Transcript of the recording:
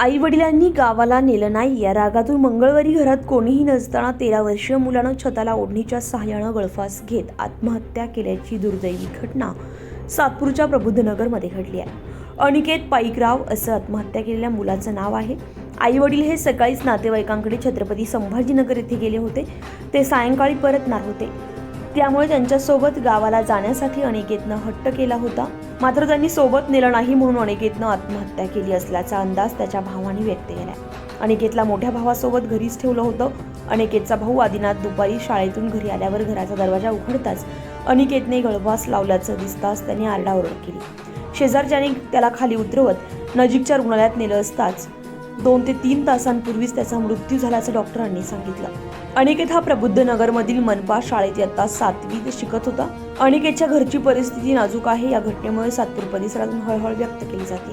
आई वडिलांनी गावाला नेलं नाही. या रागातून मंगळवारी घरात कोणीही नसताना तेरा वर्षीय मुलानं छताला ओढणीच्या सहाय्यानं गळफास घेत आत्महत्या केल्याची दुर्दैवी घटना सातपूरच्या प्रबुद्धनगरमध्ये घडली आहे. अनिकेत पाईकराव असं आत्महत्या केलेल्या मुलाचं नाव आहे. आई वडील हे सकाळीच नातेवाईकांकडे छत्रपती संभाजीनगर येथे गेले होते. ते सायंकाळी परतणार होते. त्यामुळे त्यांच्यासोबत गावाला जाण्यासाठी अनिकेतनं हट्ट केला होता. मात्र त्यांनी सोबत नेलं नाही म्हणून अनिकेतनं आत्महत्या केली असल्याचा अंदाज त्याच्या भावाने व्यक्त केला. अनिकेतला मोठ्या भावासोबत घरीच ठेवलं होतं. अनिकेतचा भाऊ आदिनाथ दुपारी शाळेतून घरी आल्यावर घराचा दरवाजा उघडताच अनिकेतने गळवास लावल्याचं दिसताच त्याने आरडाओरड केली. शेजारच्याने त्याला खाली उतरवत नजीकच्या रुग्णालयात नेलं असताच दोन ते तीन तासांपूर्वीच त्याचा मृत्यू झाल्याचं डॉक्टरांनी सांगितलं. अनिकेत हा प्रबुद्ध नगरमधील मनपा शाळेत इयत्ता सातवीत शिकत होता. अनिकेतच्या घरची परिस्थिती नाजूक आहे या घटनेमुळे सातपूर परिसरातून हळहळ व्यक्त केली जाते.